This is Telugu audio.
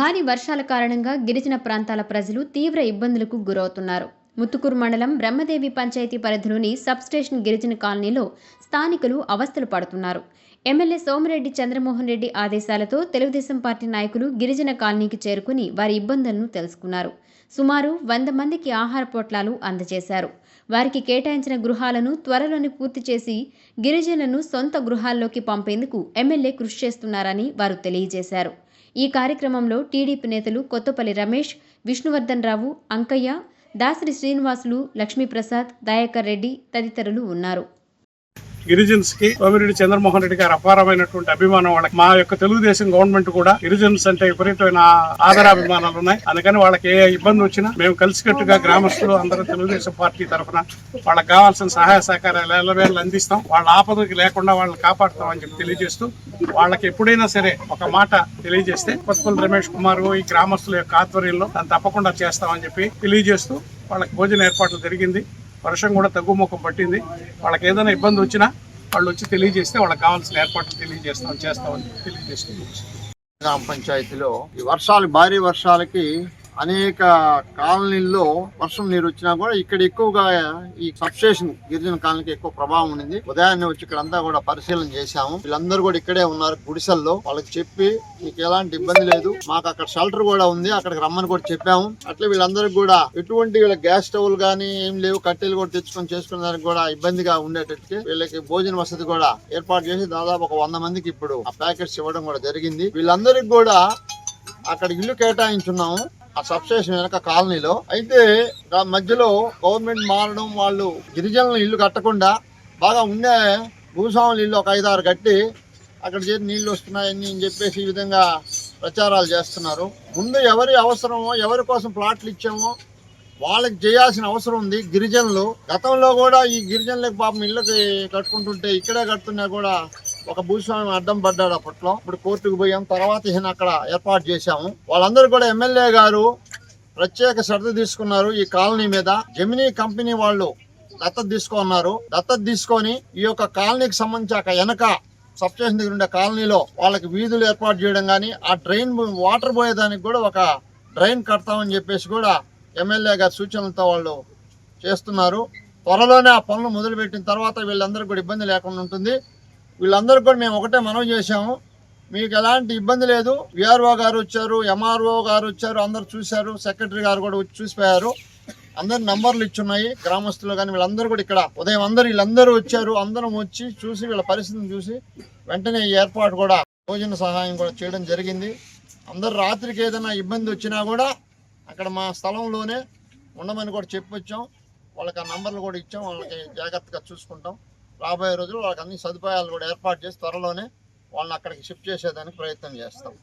భారీ వర్షాల కారణంగా గిరిజన ప్రాంతాల ప్రజలు తీవ్ర ఇబ్బందులకు గురవుతున్నారు. ముత్తుకూరు మండలం బ్రహ్మదేవి పంచాయతీ పరిధిలోని సబ్స్టేషన్ గిరిజన కాలనీలో స్థానికులు అవస్థలు పడుతున్నారు. ఎమ్మెల్యే సోమిరెడ్డి చంద్రమోహన్ రెడ్డి ఆదేశాలతో తెలుగుదేశం పార్టీ నాయకులు గిరిజన కాలనీకి చేరుకుని వారి ఇబ్బందులను తెలుసుకున్నారు. సుమారు వంద మందికి ఆహార పొట్లాలు అందజేశారు. వారికి కేటాయించిన గృహాలను త్వరలోనే పూర్తి చేసి గిరిజనులను సొంత గృహాల్లోకి పంపేందుకు ఎమ్మెల్యే కృషి చేస్తున్నారని వారు తెలియజేశారు. ఈ కార్యక్రమంలో టీడీపీ నేతలు కొత్తపల్లి రమేష్ విష్ణువర్ధన్ రావు అంకయ్య దాసరి శ్రీనివాసులు లక్ష్మీప్రసాద్ దయాకర్ రెడ్డి తదితరులు ఉన్నారు. గిరిజన్స్కి సోమిరెడ్డి చంద్రమోహన్ రెడ్డి గారు అపారమైనటువంటి అభిమానం వాళ్ళకి మా యొక్క తెలుగుదేశం గవర్నమెంట్ కూడా గిరిజన్స్ అంటే విపరీతమైన ఆదరాభిమానాలు ఉన్నాయి. అందుకని వాళ్ళకి ఏ ఇబ్బంది వచ్చినా మేము కలిసికట్టుగా గ్రామస్తులు అందరూ తెలుగుదేశం పార్టీ తరఫున వాళ్ళకి కావాల్సిన సహాయ సహకారాలు ఎల్లవేళ్ళు అందిస్తాం. వాళ్ళ ఆపదకి లేకుండా వాళ్ళని కాపాడుతామని చెప్పి తెలియజేస్తూ వాళ్ళకి ఎప్పుడైనా సరే ఒక మాట తెలియజేస్తే కొత్తపల్లి రమేష్ కుమార్ ఈ గ్రామస్తుల యొక్క ఆధ్వర్యంలో దాన్ని తప్పకుండా చేస్తామని చెప్పి తెలియజేస్తూ వాళ్ళకి భోజన ఏర్పాట్లు జరిగింది. వర్షం కూడా తగ్గుముఖం పట్టింది. వాళ్ళకి ఏదైనా ఇబ్బంది వచ్చినా వాళ్ళు వచ్చి తెలియజేస్తే వాళ్ళకి కావాల్సిన ఏర్పాట్లు తెలియజేస్తాం చేస్తామని తెలియజేస్తూ గ్రామ పంచాయతీలో ఈ వర్షాలు భారీ వర్షాలకి అనేక కాలనీల్లో వర్షం నీరు వచ్చినా కూడా ఇక్కడ ఎక్కువగా ఈ సబ్స్టేషన్ గిరిజన కాలనీకి ఎక్కువ ప్రభావం ఉంది ఉదయాన్నే వచ్చి ఇక్కడ అంతా కూడా పరిశీలన చేశాము. వీళ్ళందరూ కూడా ఇక్కడే ఉన్నారు గుడిసెల్లో. వాళ్ళకి చెప్పి మీకు ఎలాంటి ఇబ్బంది లేదు. మాకు అక్కడ షెల్టర్ కూడా ఉంది. అక్కడికి రమ్మని కూడా చెప్పాము. అట్లే వీళ్ళందరికీ కూడా ఎటువంటి వీళ్ళ గ్యాస్ స్టవ్లు కానీ ఏం లేవు. కట్టెలు కూడా తెచ్చుకొని చేసుకునే దానికి కూడా ఇబ్బందిగా ఉండేటట్టు వీళ్ళకి భోజన వసతి కూడా ఏర్పాటు చేసి దాదాపు ఒక వంద మందికి ఇప్పుడు ఆ ప్యాకెట్స్ ఇవ్వడం కూడా జరిగింది. వీళ్ళందరికీ కూడా అక్కడ ఇల్లు కేటాయించున్నాము. ఆ సబ్స్టేషన్ వెనక కాలనీలో. అయితే దాని మధ్యలో గవర్నమెంట్ మారడం వాళ్ళు గిరిజనులు ఇల్లు కట్టకుండా బాగా ఉండే భూస్వాములు ఇల్లు ఒక ఐదారు కట్టి అక్కడ చేరి నీళ్ళు వస్తున్నాయని అని చెప్పేసి ఈ విధంగా ప్రచారాలు చేస్తున్నారు. ముందు ఎవరి అవసరమో ఎవరి కోసం ప్లాట్లు ఇచ్చామో వాళ్ళకి చేయాల్సిన అవసరం ఉంది. గిరిజనులు గతంలో కూడా ఈ గిరిజనులకు పాపం ఇళ్ళకి కట్టుకుంటుంటే ఇక్కడే కడుతున్నా కూడా ఒక భూస్వామి అడ్డం పడ్డాడు అప్పట్లో. ఇప్పుడు కోర్టుకు పోయాం. తర్వాత ఈయన అక్కడ ఏర్పాటు చేశాము. వాళ్ళందరూ కూడా ఎమ్మెల్యే గారు ప్రత్యేక శ్రద్ధ తీసుకున్నారు ఈ కాలనీ మీద. జమినీ కంపెనీ వాళ్ళు దత్తత తీసుకున్నారు. దత్తత తీసుకొని ఈ యొక్క కాలనీకి సంబంధించి అక్కడ వెనక సబ్స్టేషన్ దగ్గర ఉండే కాలనీలో వాళ్ళకి వీధులు ఏర్పాటు చేయడం కానీ ఆ డ్రైన్ వాటర్ పోయేదానికి కూడా ఒక డ్రైన్ కడతామని చెప్పేసి కూడా ఎమ్మెల్యే గారి సూచనలతో వాళ్ళు చేస్తున్నారు. త్వరలోనే ఆ పనులు మొదలుపెట్టిన తర్వాత వీళ్ళందరూ కూడా ఇబ్బంది లేకుండా ఉంటుంది. వీళ్ళందరూ కూడా మేము ఒకటే మనవి చేశాము. మీకు ఎలాంటి ఇబ్బంది లేదు. విఆర్ఓ గారు వచ్చారు ఎంఆర్ఓ గారు వచ్చారు అందరు చూశారు సెక్రటరీ గారు కూడా వచ్చి చూసిపోయారు. అందరు నంబర్లు ఇచ్చున్నాయి. గ్రామస్తులు కానీ వీళ్ళందరూ కూడా ఇక్కడ ఉదయం అందరూ వీళ్ళందరూ వచ్చారు. అందరం వచ్చి చూసి వీళ్ళ పరిస్థితిని చూసి వెంటనే ఈ ఏర్పాటు కూడా భోజన సహాయం కూడా చేయడం జరిగింది. అందరు రాత్రికి ఏదైనా ఇబ్బంది వచ్చినా కూడా అక్కడ మా స్థలంలోనే ఉండమని కూడా చెప్పొచ్చాం. వాళ్ళకి ఆ నంబర్లు కూడా ఇచ్చాం. వాళ్ళకి జాగ్రత్తగా చూసుకుంటాం. రాబోయే రోజులు వాళ్ళకి అన్ని సదుపాయాలు కూడా ఏర్పాటు చేసి త్వరలోనే వాళ్ళని అక్కడికి షిఫ్ట్ చేసేదానికి ప్రయత్నం చేస్తాం.